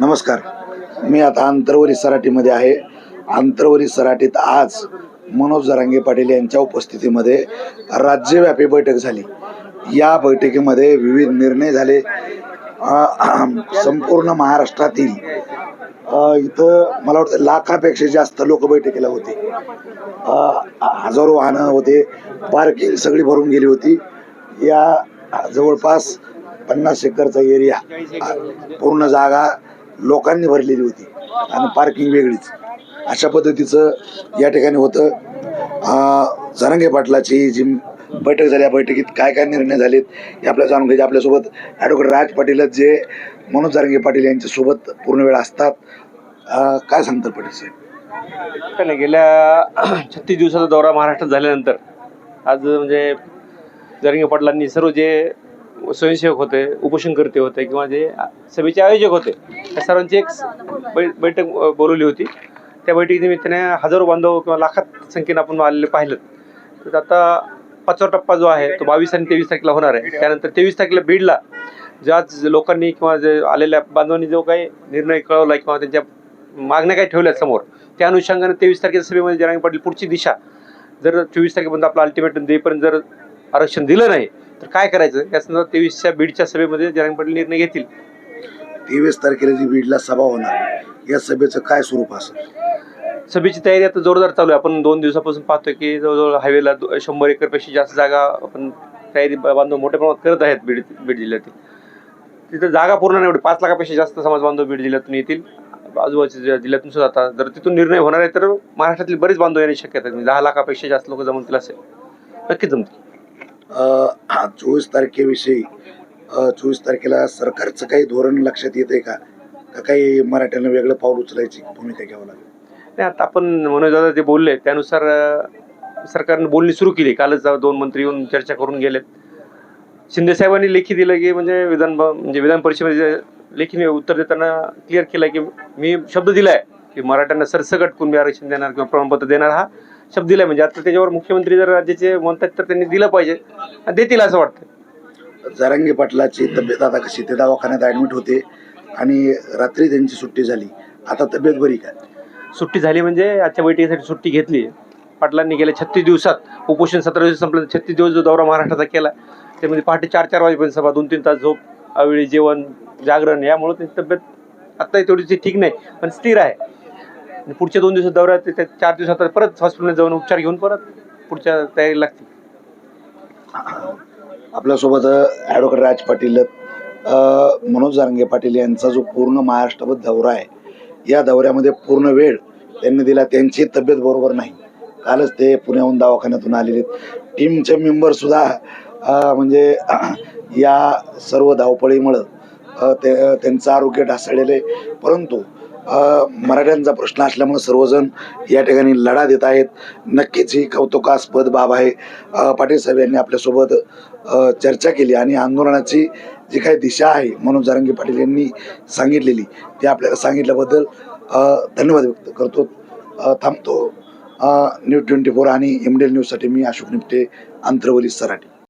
नमस्कार. मी आता आंतरवरी सराटीमध्ये आहे. आंतरवरी सराटीत आज मनोज जरांगे पाटील यांच्या उपस्थितीमध्ये राज्यव्यापी बैठक झाली. या बैठकीमध्ये विविध निर्णय झाले. संपूर्ण महाराष्ट्रातील इथं मला वाटतं लाखापेक्षा जास्त लोक बैठकीला होते. हजारो वाहनं होते पार्किंग सगळी भरून गेली होती. या जवळपास पन्नास एकरचा एरिया पूर्ण जागा लोकांनी भरलेली होती. आणि पार्किंग वेगळीच. अशा पद्धतीचं या ठिकाणी होतं. जरंगे पाटलाची जी बैठक झाली या बैठकीत काय काय निर्णय झालेत हे आपल्या जाणून घ्यायचे आपल्यासोबत ॲडव्होकेट राज पाटील जे मनोज जारंगे पाटील यांच्यासोबत पूर्ण वेळ असतात. काय सांगतात पाटील साहेब? काय नाही गेल्या छत्तीस दिवसाचा दौरा महाराष्ट्रात झाल्यानंतर आज म्हणजे जरंगे पाटलांनी सर्व जे स्वयंसेवक होते उपोषणकर्ते होते किंवा जे सभेचे आयोजक होते त्या सर्वांची एक बै- बैठक बोलवली होती. त्या बैठकीनिमित्ताने हजारो बांधव किंवा लाखात संख्येनं आपण आलेले पाहिलं तर आता पाचवा टप्पा जो आहे तो बावीस आणि तेवीस तारखेला होणार आहे. त्यानंतर तेवीस तारखेला बीडला ज्या लोकांनी किंवा जे आलेल्या बांधवांनी जो काही निर्णय कळवला किंवा त्यांच्या मागण्या काही ठेवल्या समोर त्या अनुषंगाने तेवीस तारखेच्या सभेमध्ये जरांगे पाटील पुढची दिशा जर चोवीस तारखेपर्यंत आपलं अल्टिमेटम देईपर्यंत जर आरक्षण दिलं नाही तर काय करायचं? या संदर्भात तेवीसच्या बीडच्या सभेमध्ये जरांगे पाटील निर्णय घेतील. तेवीस तारखेला जी बीडला सभा होणार या सभेचं काय स्वरूप असेल सभेची तयारी आता जोरदार चालू आहे. आपण दोन दिवसापासून पाहतोय की जवळजवळ हायवेला दो- शंभर एकरपेक्षा जास्त जागा आपण तयारी ब- बांधव मोठ्या प्रमाणात करत आहेत बीड बीड जिल्ह्यातील. तिथं जागा पूर्ण नाही एवढी. पाच लाखापेक्षा जास्त समाज बांधव बीड जिल्ह्यातून येतील. आजूबाजूच्या ज्या जिल्ह्यातून सुद्धा आता जर तिथून निर्णय होणार आहे तर महाराष्ट्रातील बरेच बांधव येण्याची शक्यता आहे. म्हणजे दहा लाखापेक्षा जास्त लोक जमतील असेल. नक्कीच जमतील. चोवीस तारखेविषयी चोवीस तारखेला सरकारचं काही धोरण लक्षात येते का? का काही मराठ्यांना वेगळं पाऊल उचलायची भूमिका घ्यावं लागेल? नाही आता आपण मनोज दादा जे बोलले त्यानुसार सरकारनं बोलणी सुरू केली. कालच दोन मंत्री येऊन चर्चा करून गेलेत. शिंदे साहेबांनी लेखी दिलं की म्हणजे विधान म्हणजे विधान परिषदेमध्ये लेखी उत्तर देताना क्लिअर केलं की मी शब्द दिलाय की मराठ्यांना सरसकट कुणबी आरक्षण देणार किंवा प्रमाणपत्र देणार हा शब्द दिलाय म्हणजे. आता त्याच्यावर मुख्यमंत्री जर राज्याचे म्हणतात तर त्यांनी दिलं पाहिजे. देतील असं वाटतं जरांगे पाटलाची तब्येत आता कशी? ते दवाखान्यात ऍडमिट होते आणि रात्री त्यांची सुट्टी झाली. आता तब्येत बरी का? सुट्टी झाली म्हणजे आजच्या बैठकीसाठी सुट्टी घेतली पाटलांनी गेल्या छत्तीस दिवसात उपोषण सतरा दिवस संपलं. छत्तीस दिवस जो दौरा महाराष्ट्राचा केला त्यामध्ये पहाटे चार चार वाजेपर्यंत सभा दोन तीन तास झोप अवेळी जेवण जागरण यामुळे त्यांची तब्येत आता थोडीशी ठीक नाही पण स्थिर आहे. आणि पुढच्या दोन दिवसात दौऱ्यात ते- त्या चार दिवसात परत हॉस्पिटलमध्ये जाऊन उपचार घेऊन परत पुढच्या तयारी लागते. आपल्यासोबत ॲडव्होकेट राज पाटील अ, मनोज जारंगे पाटील यांचा जो पूर्ण महाराष्ट्रभर दौरा आहे या दौऱ्यामध्ये पूर्ण वेळ त्यांनी दिला. त्यांची तब्येत बरोबर नाही. कालच ते पुण्याहून दवाखान्यातून आलेले टीमचे मेंबर सुद्धा अ, म्हणजे या सर्व धावपळीमुळं अ, ते त्यांचं आरोग्य ढासळलेलं आहे. परंतु मराठ्यांचा प्रश्न असल्यामुळे सर्वजण या ठिकाणी लढा देत आहेत. नक्कीच ही कौतुकास्पद बाब आहे. पाटील साहेब यांनी आपल्यासोबत चर्चा केली आणि आंदोलनाची जी काही दिशा आहे मनोज जारंगी पाटील यांनी सांगितलेली ती आपल्याला सांगितल्याबद्दल धन्यवाद व्यक्त करतो. थांबतो. न्यूज ट्वेंटी फोर आणि एमडेल न्यूजसाठी मी अशोक निपटे आंतरवली सराटी